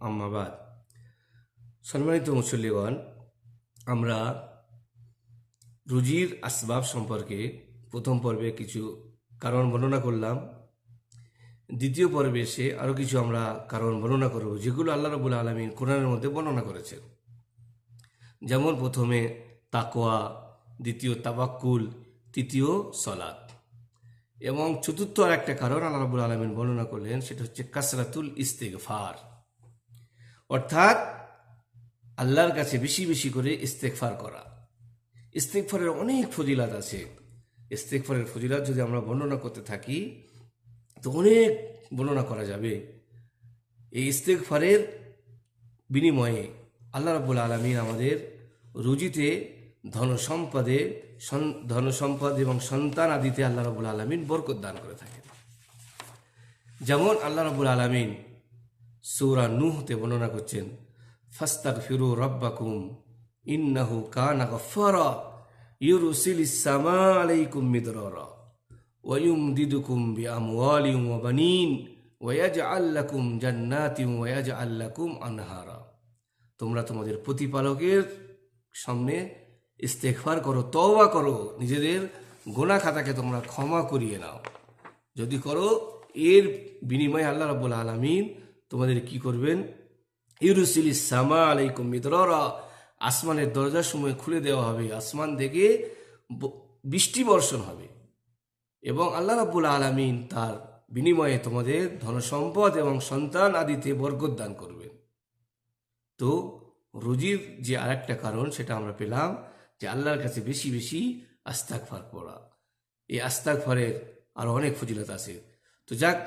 আম্মাবাদ সম্মানিত মুসল্লিগণ, আমরা রুজির আসবাব সম্পর্কে প্রথম পর্বে কিছু কারণ বর্ণনা করলাম। দ্বিতীয় পর্বে এসে আরও কিছু আমরা কারণ বর্ণনা করব, যেগুলো আল্লাহ রবুল আলমিন কোরআনের মধ্যে বর্ণনা করেছেন। যেমন প্রথমে তাকোয়া দ্বিতীয় তাবাক্কুল তৃতীয় সলাৎ। এবং চতুর্থ আর একটা কারণ আল্লাহ রাবুল আলমিন বর্ণনা করলেন, সেটা হচ্ছে কাসরাতুল ইস্তেগফার। অর্থাৎ আল্লাহর কাছে বেশি বেশি করে ইস্তেকফার করা। ইস্তেকফারের অনেক ফজিলাত আছে। ইস্তেকফারের ফজিলাত যদি আমরা বর্ণনা করতে থাকি, তো অনেক বর্ণনা করা যাবে। এই ইস্তেকফারের বিনিময়ে আল্লাহ রাবুল আলমিন আমাদের রুজিতে ধন সম্পদে ধন সম্পদ এবং সন্তান আদিতে আল্লাহ রবুল আলমিন বরকত দান করে থাকেন। যেমন আল্লাহ রবুল আলমিন সৌরা নুহতে বর্ণনা করছেন ফাস্তাক ফিরু রব্বাকুম ইন্নাহু কানা গফর ইউরুসিল ইসামা আলাইকুম মিদর ওয়ুম দিদুকুম বি ওয়া ওয়াবানিন ওয়াজ আল্লাকুম জান্নাতিম ওয়াজ আল্লাকুম আনহারা। তোমরা তোমাদের প্রতিপালকের সামনে ইস্তেকফার করো, তওবা করো, নিজেদের গোনা খাতাকে তোমরা ক্ষমা করিয়ে নাও। যদি করো, এর বিনিময়ে আল্লাহ রাব্বুল আলামিন তোমাদের কি করবেন? ইউরুসিল সামা আলাইকুম মিদরারা, আসমানের দরজার সময় খুলে দেওয়া হবে, আসমান থেকে বৃষ্টি বর্ষণ হবে। এবং আল্লাহ রাব্বুল আলামিন তার বিনিময়ে তোমাদের ধনসম্পদ এবং সন্তান আদিতে বরকত দান করবেন। তো রুজির যে আরেকটা কারণ, সেটা আমরা পেলাম যে আল্লাহর কাছে বেশি বেশি আস্তাকফার পড়া। এই আস্তাকফারের আরও অনেক ফজিলত আছে। তো যাক,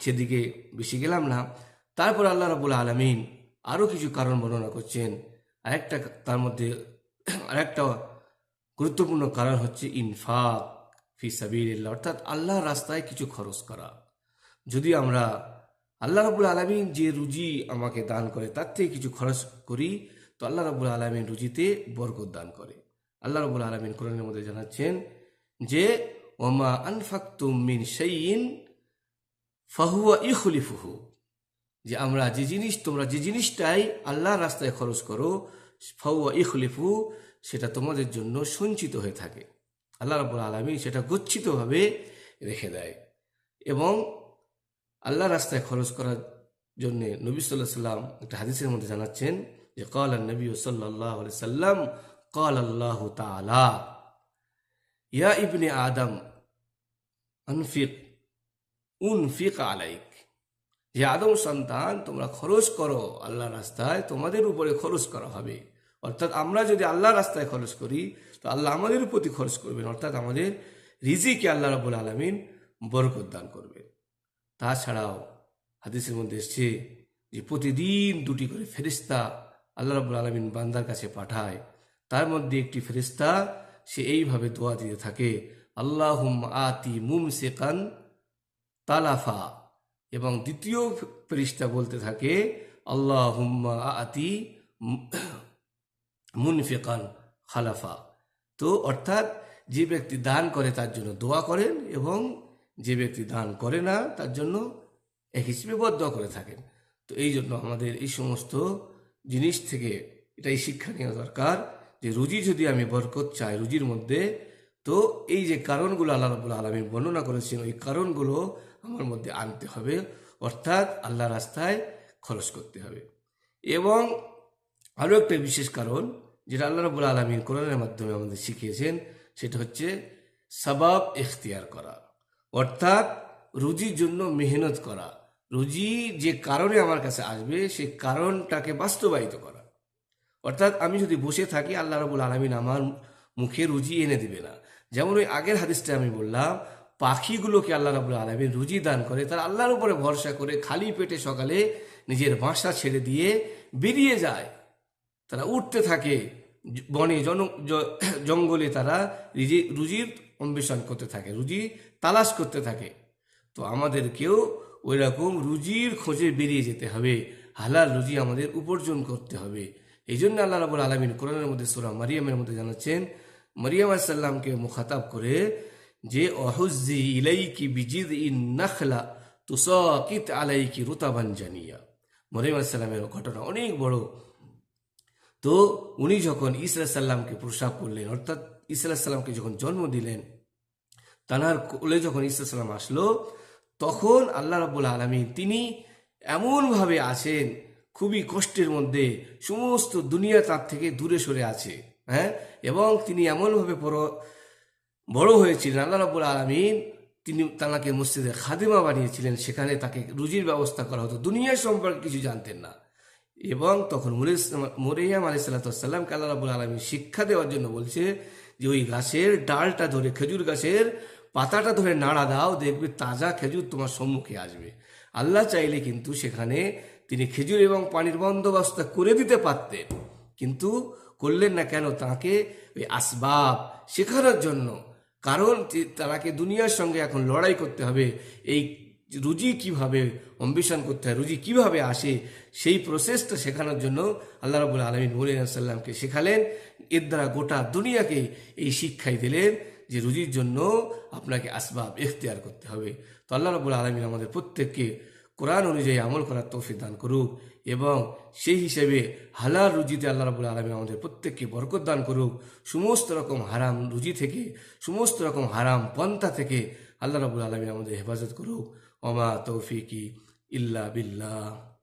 সেদিকে বেশি গেলাম না। তারপর আল্লাহ রাবুল আলমিন আরও কিছু কারণ বর্ণনা করছেন। আরেকটা তার মধ্যে আরেকটা গুরুত্বপূর্ণ কারণ হচ্ছে ইনফাক ফি সাবিল্লাহ অর্থাৎ আল্লাহর রাস্তায় কিছু খরচ করা। যদি আমরা আল্লাহ রাবুল আলমিন যে রুজি আমাকে দান করে, তার থেকে কিছু খরচ করি, তো আল্লাহ রাবুল আলমিন রুজিতে বরকত দান করে। আল্লাহ রাবুল আলমিন কোরআনের মধ্যে জানাচ্ছেন যে, ওমা আনফাক্তুম মিন শাইইন ফাহুয়া ইখলিফুহু। যে আমরা যে জিনিস, তোমরা যে জিনিসটাই আল্লাহর রাস্তায় খরচ করো, ফাহুয়া ইখলিফু, সেটা তোমাদের জন্য সঞ্চিত হয়ে থাকে। আল্লাহ রাবুল আলমী সেটা গচ্ছিতভাবে রেখে দেয়। এবং আল্লাহ রাস্তায় খরচ করার জন্য নবী সাল্লাহ সাল্লাম একটা হাদিসের মধ্যে জানাচ্ছেন যে কল নবী সাল্লাহ সাল্লাম কল আল্লাহ তালা ইয়া ইবনে আদম আনফিক উনফিক আলাইক যে আদম সন্তান, তোমরা খরচ করো আল্লাহ রাস্তায়, তোমাদের উপরে খরচ করা হবে। অর্থাৎ আমরা যদি আল্লাহ রাস্তায় খরচ করি, তো আল্লাহ আমাদের প্রতি খরচ করবেন। অর্থাৎ আমাদের রিজিকে আল্লাহ রাবুল আলমিন বরকত দান করবেন। তাছাড়াও হাদিসের মধ্যে এসছে যে প্রতিদিন দুটি করে ফেরিস্তা আল্লাহ রাবুল আলমিন বান্দার কাছে পাঠায়। তার মধ্যে একটি ফেরিস্তা সে এইভাবে দোয়া দিতে থাকে আল্লাহুম আতি মুম সেকান তালাফা। এবং দ্বিতীয় ফেরিস্তা বলতে থাকে আল্লাহ আতি মুনফিকান খালাফা। তো অর্থাৎ যে ব্যক্তি দান করে তার জন্য দোয়া করেন এবং যে ব্যক্তি দান করে না তার জন্য এক হিসেবে বদয়া করে থাকেন। তো এই জন্য আমাদের এই সমস্ত জিনিস থেকে এটাই শিক্ষা নেওয়া দরকার। যে রুজি যদি আমি বরকত চাই, রুজির মধ্যে, তো এই যে কারণগুলো আল্লাহ রাবুল আলমী বর্ণনা করেছেন, ওই কারণগুলো আমার মধ্যে আনতে হবে। অর্থাৎ আল্লাহ রাস্তায় খরচ করতে হবে। এবং আরও একটা বিশেষ কারণ, যেটা আল্লাহ রাবুল আলমিন কোরআনের মাধ্যমে আমাদের শিখিয়েছেন, সেটা হচ্ছে সবাব এখতিয়ার করা। অর্থাৎ রুজির জন্য মেহনত করা। রুজি যে কারণে আমার কাছে আসবে সেই কারণটাকে বাস্তবায়িত করা। অর্থাৎ আমি যদি বসে থাকি, আল্লাহ রাবুল আলমিন আমার মুখে রুজি এনে দিবে না। যেমন ওই আগের হাদিসটা আমি বললাম, পাখিগুলোকে আল্লাহ রাবুল আলমিন রুজি দান করে, তারা আল্লাহর উপরে ভরসা করে খালি পেটে সকালে নিজের বাসা ছেড়ে দিয়ে বেরিয়ে যায়। তারা উঠতে থাকে, বনে, জন জঙ্গলে তারা রুজি, রুজির অন্বেষণ করতে থাকে, রুজি তালাশ করতে থাকে। তো আমাদেরকেও ওই রকম রুজির খোঁজে বেরিয়ে যেতে হবে, হালাল রুজি আমাদের উপার্জন করতে হবে। এই জন্য আল্লাহ রাবুল আলমিন কোরআনের মধ্যে সুরা মারিয়ামের মধ্যে জানাচ্ছেন, মারিয়াম আসাল্লামকে মুখাতাব করে যে অহুজি ইলাইকি বিজিদ ইন নাখলা তুসাকিত আলাইকি রুতাবান জানিয়া। মরিম আলাইসাল্লামের ঘটনা অনেক বড়। তো উনি যখন ইসরা সাল্লামকে প্রসাব করলেন, অর্থাৎ ইসরা সাল্লামকে যখন জন্ম দিলেন তানার কোলে যখন ইসা সাল্লাম আসলো, তখন আল্লাহ রাবুল আলমী তিনি এমনভাবে আছেন খুবই কষ্টের মধ্যে সমস্ত দুনিয়া তার থেকে দূরে সরে আছে হ্যাঁ? এবং তিনি এমনভাবে বড় বড় হয়েছিলেন, আল্লাহ রাবুল আলমিন তিনি তাঁকে মসজিদে খাদিমা বানিয়েছিলেন, সেখানে তাকে রুজির ব্যবস্থা করা হতো। দুনিয়ার সম্পর্কে কিছু জানতেন না। এবং তখন মরিয়াম আলি সাল্লাতামকে আল্লাহ রাবুল আলমী শিক্ষা দেওয়ার জন্য বলছে যে, ওই গাছের ডালটা ধরে, খেজুর গাছের পাতাটা ধরে নাড়া দাও, দেখবে তাজা খেজুর তোমার সম্মুখে আসবে। আল্লাহ চাইলে কিন্তু সেখানে তিনি খেজুর এবং পানির বন্দোবস্ত করে দিতে পারতেন। কিন্তু করলেন না কেন তাকে ওই আসবাব শেখানোর জন্য? কারণ তাকে দুনিয়ার সঙ্গে এখন লড়াই করতে হবে। এই রুজি কীভাবে অম্বিশন করতে হয়, রুজি কীভাবে আসে, সেই প্রসেসটা শেখানোর জন্য আল্লাহ রাবুল আলমিন মুলিন সাল্লামকে শেখালেন। এর দ্বারা গোটা দুনিয়াকে এই শিক্ষাই দিলেন। যে রুজির জন্য আপনাকে আসবাব এখতিয়ার করতে হবে। তো আল্লাহ রাবুল আলমিন আমাদের প্রত্যেককে কোরআন অনুযায়ী আমল করার তৌফিক দান করুক এবং সেই হিসেবে হালাল রুজিতে আল্লাহ রাবুল আলমী আমাদের প্রত্যেককে বরকত দান করুক। সমস্ত রকম হারাম রুজি থেকে, সমস্ত রকম হারাম পন্থা থেকে আল্লাহ রাবুল আলমী আমাদের হেফাজত করুক। অমা তৌফিকি ইল্লা বিল্লাহ।